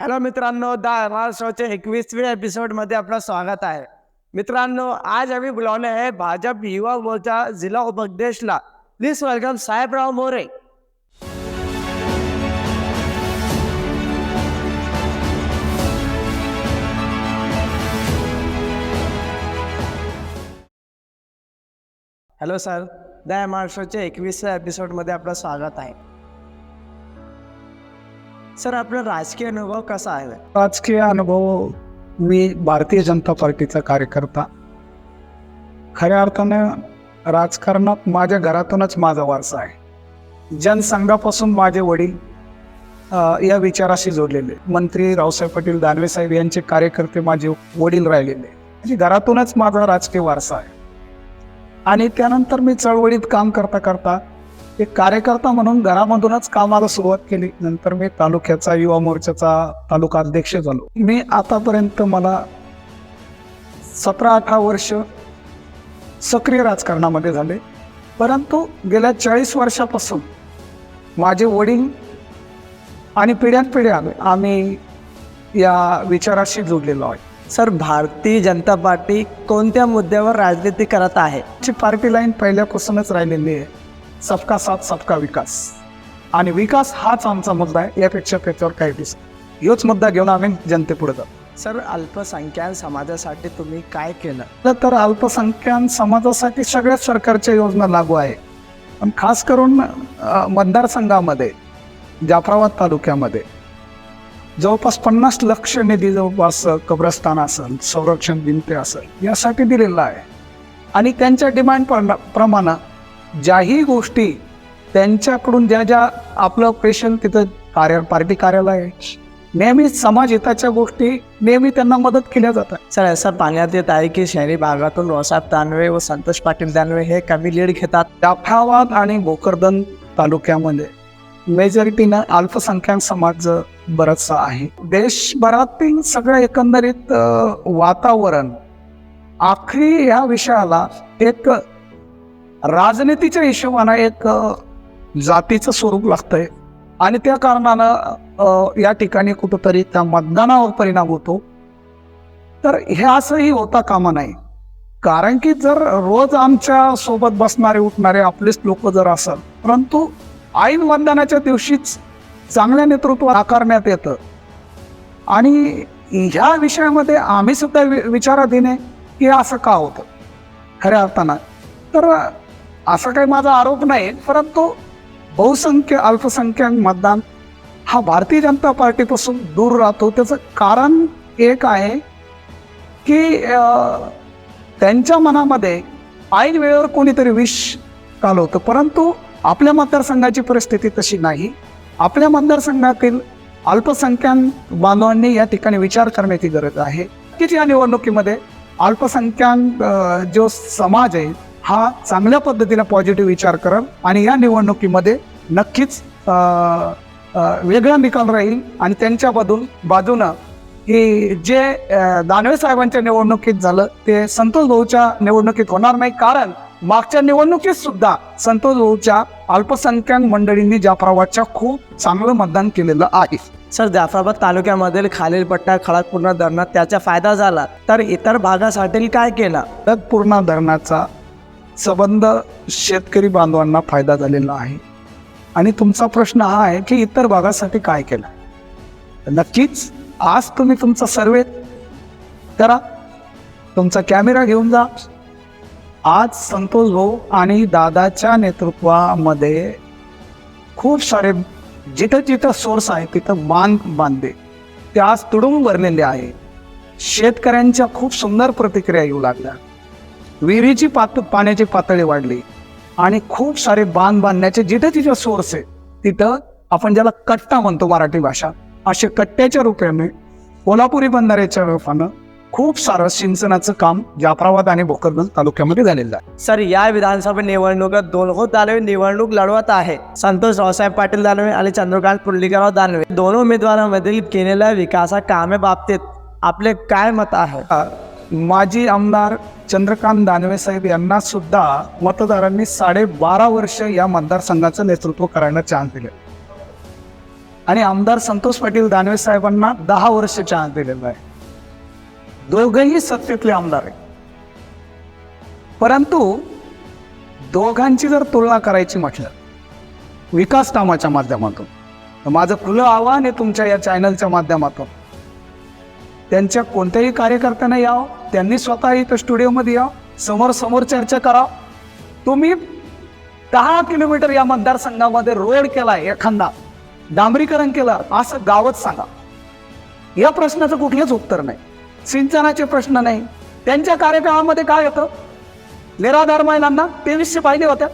Hello मित्रांनो the महाराष्ट्राच्या एकवीसव्या एपिसोडमध्ये आपलं स्वागत आहे. मित्रांनो आज आम्ही बोलावले आहे भाजप युवा मोर्चा जिल्हा उपाध्यक्षला please welcome Sahebrao More. Hello sir the महाराष्ट्राच्या एकवीसव्या एपिसोडमध्ये आपलं स्वागत आहे. सर आपला राजकीय अनुभव कसा आहे? राजकीय अनुभव मी भारतीय जनता पार्टीचा कार्यकर्ता. खऱ्या अर्थानं राजकारणात माझ्या घरातूनच माझा वारसा आहे. जनसंघापासून माझे वडील या विचाराशी जोडलेले मंत्री रावसाहेब पाटील दानवे साहेब यांचे कार्यकर्ते माझे वडील राहिलेले म्हणजे घरातूनच माझा राजकीय वारसा आहे. आणि त्यानंतर मी चळवळीत काम करता करता एक कार्यकर्ता म्हणून घरामधूनच कामाला सुरुवात केली. नंतर मी तालुक्याचा युवा मोर्चाचा तालुका अध्यक्ष झालो. मी आतापर्यंत मला सतरा अठरा वर्ष सक्रिय राजकारणामध्ये झाले. परंतु गेल्या चाळीस वर्षापासून माझे वडील आणि पिढ्यानपिढ्या आम्ही या विचाराशी जोडलेलो आहे. सर भारतीय जनता पार्टी कोणत्या मुद्द्यावर राजनीती करत आहे? पार्टी लाईन पहिल्यापासूनच राहिलेली आहे. सबका साथ सबका विकास. आणि विकास हाच आमचा मुद्दा आहे यापेक्षा त्याच्यावर काही दिसत ह्योच मुद्दा घेऊन आम्ही जनतेपुढे जातो सर अल्पसंख्याक समाजासाठी तुम्ही काय केलं? तर- अल्पसंख्याक समाजासाठी सगळ्याच सरकारच्या योजना लागू आहे. पण खास करून मतदारसंघामध्ये जाफराबाद तालुक्यामध्ये जवळपास पन्नास लक्ष निधी जवळपास कब्रस्तान असेल संरक्षण भिंती असेल यासाठी दिलेला आहे. आणि त्यांच्या डिमांड प्रमाणे ज्याही गोष्टी त्यांच्याकडून ज्या ज्या आपलं पेशंट तिथं कार्य पार्टी कार्यालय आहे. नेहमी समाज हिताच्या गोष्टी नेहमी त्यांना मदत केल्या जातात. सर असं पाण्यात येत आहे की शहरी भागातून रोसाब दानवे व संतोष पाटील दानवे हे कमी लीड घेतात? जाफराबाद आणि भोकरदन तालुक्यामध्ये मेजॉरिटीनं अल्पसंख्याक समाज बराचसा आहे. देशभरातील सगळं एकंदरीत वातावरण आखरी या विषयाला एक राजनीतीच्या हिशोबानं एक जातीचं स्वरूप लागतंय. आणि त्या कारणानं या ठिकाणी कुठंतरी त्या मतदानावर परिणाम होतो. तर हे असंही होता कामा नाही. कारण की जर रोज आमच्यासोबत बसणारे उठणारे आपलेच लोक जर असाल परंतु ऐन मतदानाच्या दिवशीच चांगल्या नेतृत्व आकारण्यात येतं. आणि ह्या विषयामध्ये आम्ही सुद्धा वि विचाराधीन आहे की असं का होतं? खऱ्या अर्थानं. तर असा काही माझा आरोप नाही परंतु बहुसंख्य अल्पसंख्याक मतदान हा भारतीय जनता पार्टीपासून दूर राहतो. त्याचं कारण एक आहे की त्यांच्या मनामध्ये ऐन वेळेवर कोणीतरी विष घालवतं परंतु आपल्या मतदारसंघाची परिस्थिती तशी नाही. आपल्या मतदारसंघातील अल्पसंख्याक बांधवांनी या ठिकाणी विचार करण्याची गरज आहे. की या निवडणुकीमध्ये अल्पसंख्याक जो समाज आहे हा चांगल्या पद्धतीने पॉझिटिव्ह विचार करेल आणि या निवडणुकीमध्ये नक्कीच वेगळा निकाल राहील आणि त्यांच्या बाजून बाजूनं की जे दानवे साहेबांच्या निवडणुकीत झालं ते संतोष भाऊच्या निवडणुकीत होणार नाही. कारण मागच्या निवडणुकीत सुद्धा संतोष भाऊच्या अल्पसंख्याक मंडळींनी जाफराबादच्या खूप चांगलं मतदान केलेलं आहे. सर जाफराबाद तालुक्यामधील खालील पट्टा खडकपूर्ण धरणात त्याचा फायदा झाला. तर इतर भागासाठी काय केलं? पूर्ण धरणाचा संबंध शेतकरी बांधवांना फायदा झालेला आहे. आणि तुमचा प्रश्न हा आहे की इतर भागासाठी काय केलं? नक्कीच आज तुम्ही तुमचा सर्वे करा. तुमचा कॅमेरा घेऊन जा. आज संतोष भाऊ आणि दादाच्या नेतृत्वामध्ये खूप सारे जिथं जिथं सोर्स आहे तिथं बांध बांधले. ते आज तुडूंब भरलेले आहे. शेतकऱ्यांच्या खूप सुंदर प्रतिक्रिया येऊ लागल्या. विहिरीची पात पाण्याची पातळी वाढली. आणि खूप सारे बांध बांधण्याचे जिथे जिथे सोर्स आहे तिथं आपण ज्याला कट्टा म्हणतो मराठी भाषा असे कट्ट्याच्या रूपाने कोल्हापुरी बंधाऱ्याच्या रूपानं खूप सारं सिंचनाचं काम जाफराबाद आणि भोकरदन तालुक्यामध्ये झालेलं आहे. सर या विधानसभा निवडणुकीत दोनहो दानवे निवडणूक लढवत आहे. संतोष रावसाहेब पाटील दानवे आणि चंद्रकांत पुर्लिकराव दानवे. दोन उमेदवारांमधील केलेल्या विकासा कामे बाबतीत आपले काय मत आहे? माजी आमदार चंद्रकांत दानवे साहेब यांना सुद्धा मतदारांनी साडेबारा वर्ष या मतदारसंघाचं नेतृत्व करायला चान्स दिले. आणि आमदार संतोष पाटील दानवे साहेबांना दहा वर्ष चान्स दिलेला आहे. दोघंही सत्तेतले आमदार आहेत. परंतु दोघांची जर तुलना करायची म्हटलं विकास कामाच्या माध्यमातून तर माझं खुलं आव्हान आहे तुमच्या या चॅनलच्या माध्यमातून. त्यांच्या कोणत्याही कार्यकर्त्यांना यावं? त्यांनी स्वतः इथं स्टुडिओमध्ये या. समोर समोर चर्चा करा. तुम्ही दहा किलोमीटर या मतदारसंघामध्ये रोड केला एखादा. डांबरीकरण केलं असं गावच सांगा. या प्रश्नाचं कुठलंच उत्तर नाही. सिंचनाचे प्रश्न नाही. त्यांच्या कार्यकाळामध्ये काय होतं? निराधार महिलांना तेवीसशे पाहिजे होत्या.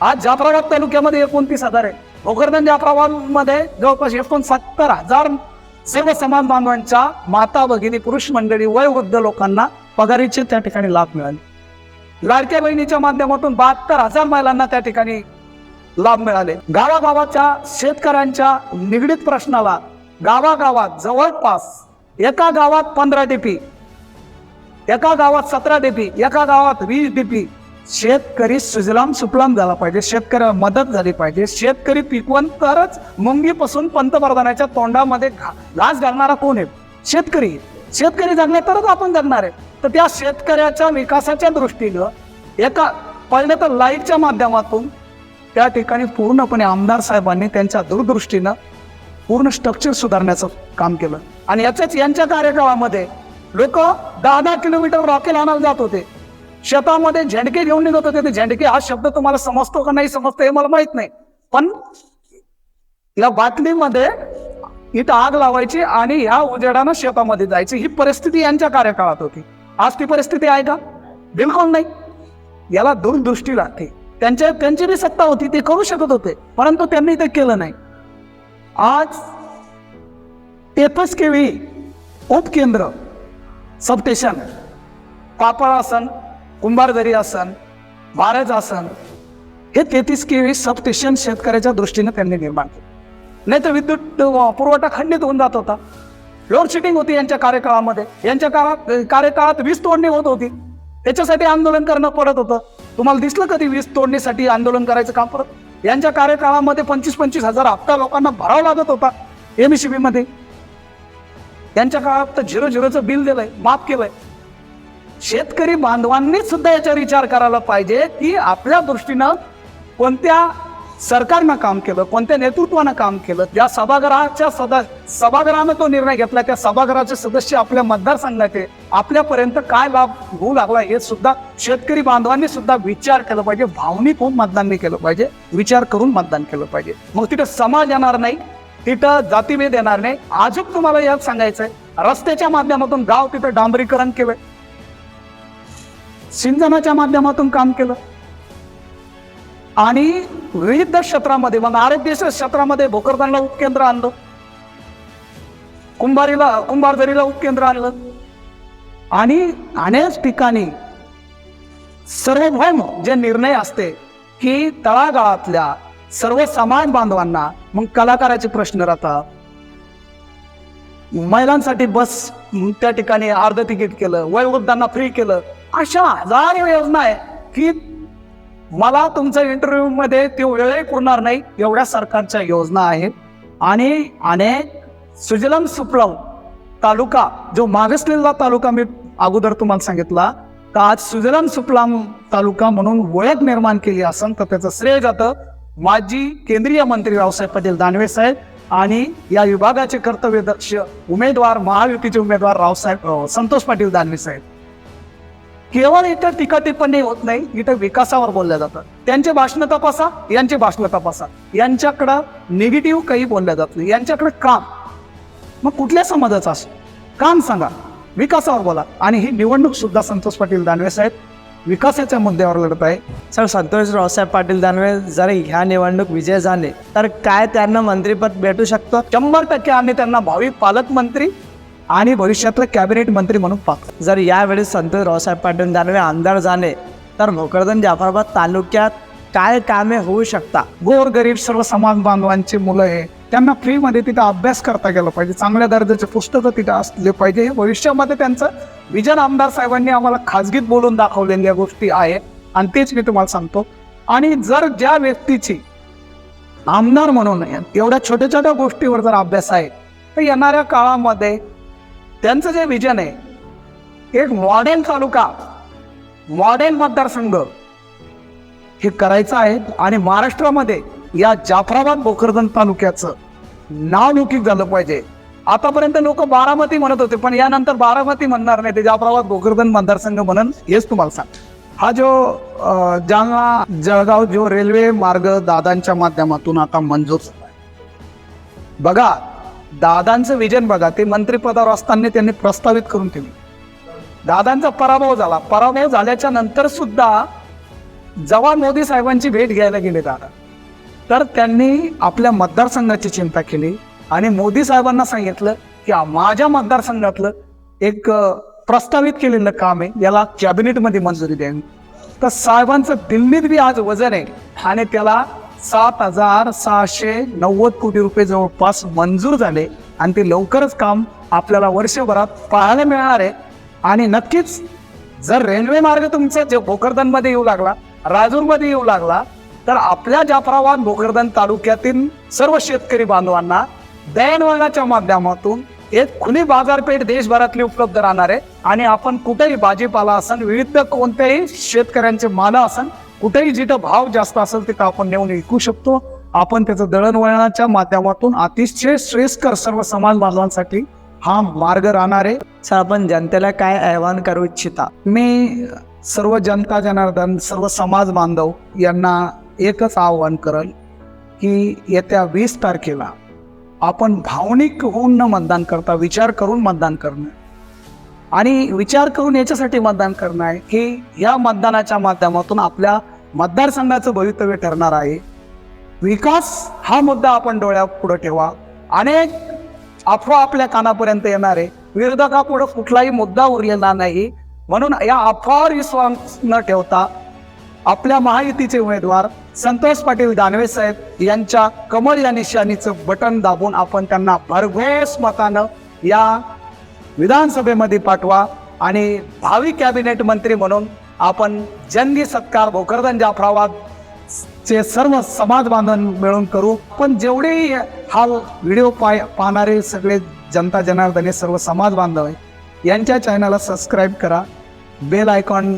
आज जाफराबाद तालुक्यामध्ये एकोणतीस हजार आहे. भोकरदन जाफराबादमध्ये जवळपास एकोणसत्तर हजार सर्व समाज बांधवांच्या माता भगिनी पुरुष मंडळी वयोवृद्ध लोकांना पगारीचे त्या ठिकाणी लाभ मिळाले. लाडक्या बहिणीच्या माध्यमातून बहात्तर हजार महिलांना त्या ठिकाणी लाभ मिळाले. गावागावाच्या शेतकऱ्यांच्या निगडीत प्रश्नाला गावागावात जवळपास एका गावात पंधरा डीपी एका गावात सतरा डीपी एका गावात वीस डीपी शेतकरी सुजलाम सुफलाम झाला पाहिजे शेतकऱ्याला मदत झाली पाहिजे शेतकरी पिकवण तरच मुंगीपासून पंतप्रधानाच्या तोंडामध्ये घा- घास घालणारा कोण आहे? शेतकरी. शेतकरी जगणे तरच आपण जगणार आहे. तर त्या शेतकऱ्याच्या विकासाच्या दृष्टीनं एका पहिलं तर लाईटच्या माध्यमातून त्या ठिकाणी पूर्णपणे आमदार साहेबांनी त्यांच्या दूरदृष्टीनं पूर्ण स्ट्रक्चर सुधारण्याचं काम केलं. आणि याच्याच यांच्या कार्यकाळामध्ये लोक दहा दहा किलोमीटर रॉकेल आणायला जात होते. शेतामध्ये झेंडके घेऊन निघत होते. ते झेंडके हा शब्द तुम्हाला समजतो का नाही समजतो हे मला माहीत नाही. पण या बाटलीमध्ये इथं आग लावायची आणि ह्या उजेडानं शेतामध्ये जायची. ही परिस्थिती यांच्या कार्यकाळात होती. आज ती परिस्थिती आहे का? बिलकुल नाही. याला दूरदृष्टी लागते. त्यांच्या त्यांची जी सत्ता होती ते करू शकत होते परंतु त्यांनी ते केलं नाही. आज तेथच केवी उपकेंद्र सबस्टेशन पापळासन कुंभारदरी आसन भारज आसन हे तेहतीस केवी सबस्टेशन शेतकऱ्याच्या दृष्टीने त्यांनी निर्माण केले. नाही तर विद्युत पुरवठा खंडित होऊन जात होता. लोडशेडिंग होती यांच्या कार्यकाळामध्ये. यांच्या काळात कार्यकाळात वीज तोडणी होत होती. त्याच्यासाठी आंदोलन करणं पडत होतं. तुम्हाला दिसलं कधी वीज तोडणीसाठी आंदोलन करायचं काम पडत? यांच्या कार्यकाळामध्ये पंचवीस पंचवीस हजार हप्ता लोकांना भरावा लागत होता. एमएससीबी मध्ये. यांच्या काळात झिरो झिरोचं बिल दिलंय माफ केलंय. शेतकरी बांधवांनी सुद्धा याच्यावर विचार करायला पाहिजे की आपल्या दृष्टीनं कोणत्या सरकारनं काम केलं कोणत्या नेतृत्वानं काम केलं ज्या सभागृहाच्या सदा सभागृहानं तो निर्णय घेतला त्या सभागृहाचे सदस्य आपल्या मतदारसंघाचे आपल्यापर्यंत काय लाभ होऊ लागला हे सुद्धा शेतकरी बांधवांनी सुद्धा विचार केला पाहिजे भावनिक होऊन मतदान नाही केलं पाहिजे विचार करून मतदान केलं पाहिजे. मग तिथं समाज येणार नाही तिथं जातीभेद येणार नाही. अजून तुम्हाला यात सांगायचंय रस्त्याच्या माध्यमातून गाव तिथं डांबरीकरण केलंय. सिंचनाच्या माध्यमातून काम केलं. आणि विविध क्षेत्रामध्ये मग आरोग्य क्षेत्रामध्ये भोकरदानला उपकेंद्र आणलं. कुंभारीला कुंभारदरीला उपकेंद्र आणलं. आणि अनेक ठिकाणी सर्वभौम जे निर्णय असते की तळागाळातल्या सर्व समाज बांधवांना मग कलाकाराचे प्रश्न राहतात. महिलांसाठी बस त्या ठिकाणी अर्ध तिकीट केलं वयोवृद्धांना फ्री केलं. अशा हजारो योजना आहे की मला तुमच्या इंटरव्ह्यू मध्ये ते वेळही पुरणार नाही एवढ्या सरकारच्या योजना आहेत. आणि अनेक सुजलम सुफलम तालुका जो मागासलेला तालुका मी अगोदर तुम्हाला सांगितला तर आज सुजलम सुफलाम तालुका म्हणून ओळख निर्माण केली असन तर त्याचं श्रेय जातं माजी केंद्रीय मंत्री रावसाहेब पाटील दानवे साहेब आणि या विभागाचे कर्तव्यदक्ष उमेदवार महायुतीचे उमेदवार रावसाहेब संतोष पाटील दानवे साहेब. केवळ इथं टीका टिप्पणी होत नाही इथं विकासावर बोलल्या जातं त्यांचे भाषण तपासा यांचे भाषण तपासा. यांच्याकडं निगेटिव्ह काही बोलल्या जात नाही. यांच्याकडे काम. मग कुठल्या समाजाचं असो? काम सांगा. विकासावर बोला. आणि ही निवडणूक सुद्धा संतोष पाटील दानवे साहेब विकासाच्या मुद्द्यावर लढत आहे. सर संतोष रावसाहेब पाटील दानवे जर ह्या निवडणूक विजय झाले तर काय त्यांना मंत्रीपद भेटू शकतं? शंभर टक्के आम्ही त्यांना भावी पालकमंत्री आणि भविष्यातलं कॅबिनेट मंत्री म्हणून पाहतो जर यावेळेस संत रावसाहेब पाटील दानवे आमदार झाले तर भोकरदन जाफराबाद तालुक्यात काय कामे होऊ शकता? गोर गरीब सर्व समाज बांधवांची मुलं आहे. त्यांना फ्रीमध्ये तिथं अभ्यास करता गेला पाहिजे. चांगल्या दर्जाचे पुस्तकं तिथं असले पाहिजे. हे भविष्यामध्ये त्यांचं विजन आमदार साहेबांनी आम्हाला खाजगीत बोलून दाखवलेल्या गोष्टी आहेत आणि तेच मी तुम्हाला सांगतो. आणि जर ज्या व्यक्तीची आमदार म्हणून एवढ्या छोट्या छोट्या गोष्टीवर जर अभ्यास आहे तर येणाऱ्या काळामध्ये त्यांचं जे विजन आहे एक मॉडेल तालुका मॉडेल मतदारसंघ हे करायचं आहे. आणि महाराष्ट्रामध्ये या जाफराबाद भोकरदन तालुक्याचं नाव लौकिक झालं पाहिजे. आतापर्यंत लोक बारामती म्हणत होते पण यानंतर बारामती म्हणणार नाही ते जाफराबाद भोकरदन मतदारसंघ म्हणून हेच तुम्हाला सांग हा जो जालना जळगाव जो रेल्वे मार्ग दादांच्या माध्यमातून आता मंजूर झाला बघा दादांचं विजन बघा ते मंत्रिपदावर असताना त्यांनी प्रस्तावित करून ठेवले. दादांचा पराभव झाला. पराभव झाल्याच्यानंतर सुद्धा जेव्हा मोदी साहेबांची भेट घ्यायला गेले दादा. तर त्यांनी आपल्या मतदारसंघाची चिंता केली आणि मोदी साहेबांना सांगितलं की माझ्या मतदारसंघातलं एक प्रस्तावित केलेलं काम आहे याला कॅबिनेटमध्ये मंजुरी द्यावी. तर साहेबांचं दिल्लीत बी आज वजन आहे आणि त्याला सात हजार सहाशे नव्वद कोटी रुपये जवळपास मंजूर झाले आणि ते लवकरच काम आपल्याला वर्षभरात पाहायला मिळणार आहे. आणि नक्कीच जर रेल्वे मार्ग तुमचा जे भोकरदनमध्ये येऊ लागला राजूरमध्ये येऊ लागला तर आपल्या जाफराबाद भोकरदन तालुक्यातील सर्व शेतकरी बांधवांना दयनवर्गाच्या माध्यमातून एक खुली बाजारपेठ देशभरातली उपलब्ध राहणार आहे. आणि आपण कुठेही भाजीपाला असन विविध कोणत्याही शेतकऱ्यांचे माल असेल कुठेही जिथं भाव जास्त असेल तिथं आपण नेऊन विकू शकतो. आपण त्याचं दळणवळणाच्या माध्यमातून अतिशय श्रेयस्कर सर्व समाज बांधवांसाठी हा मार्ग राहणार आहे आपण जनतेला काय आवाहन करू इच्छिता? मी सर्व जनता जनार्दन सर्व समाज बांधव यांना एकच आव्हान करल की येत्या वीस तारखेला आपण भावनिक होऊन न मतदान करता विचार करून मतदान करणं. आणि विचार करून याच्यासाठी मतदान करणं आहे की या मतदानाच्या माध्यमातून आपल्या मतदारसंघाचं भवितव्य ठरणार आहे. विकास हा मुद्दा आपण डोळ्यापुढे ठेवा. अनेक अफवा आपल्या कानापर्यंत येणार आहे. विरोधकापुढे कुठलाही मुद्दा उरलेला नाही. म्हणून या अफवावर विश्वास न ठेवता आपल्या महायुतीचे उमेदवार संतोष पाटील दानवे साहेब यांच्या कमल या निशाणीचं बटन दाबून आपण त्यांना भरघोस मतानं या विधानसभेमध्ये पाठवा आणि भावी कॅबिनेट मंत्री म्हणून आपण जंगी सत्कार भोकरदन जाफराबाद चे सर्व समाज बांधव मिळून करू. पण जेवढे हा व्हिडिओ पाय पाहणारे सगळे जनता जनार्दने सर्व समाज बांधव आहे यांच्या चॅनलला सबस्क्राईब करा बेल आयकॉन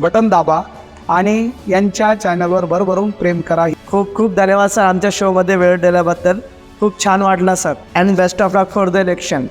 बटन दाबा आणि यांच्या चॅनलवर भरभरून प्रेम करा. खूप खूप धन्यवाद सर. आमच्या शोमध्ये वेळ दिल्याबद्दल खूप छान वाटलं sir. And best of luck for the election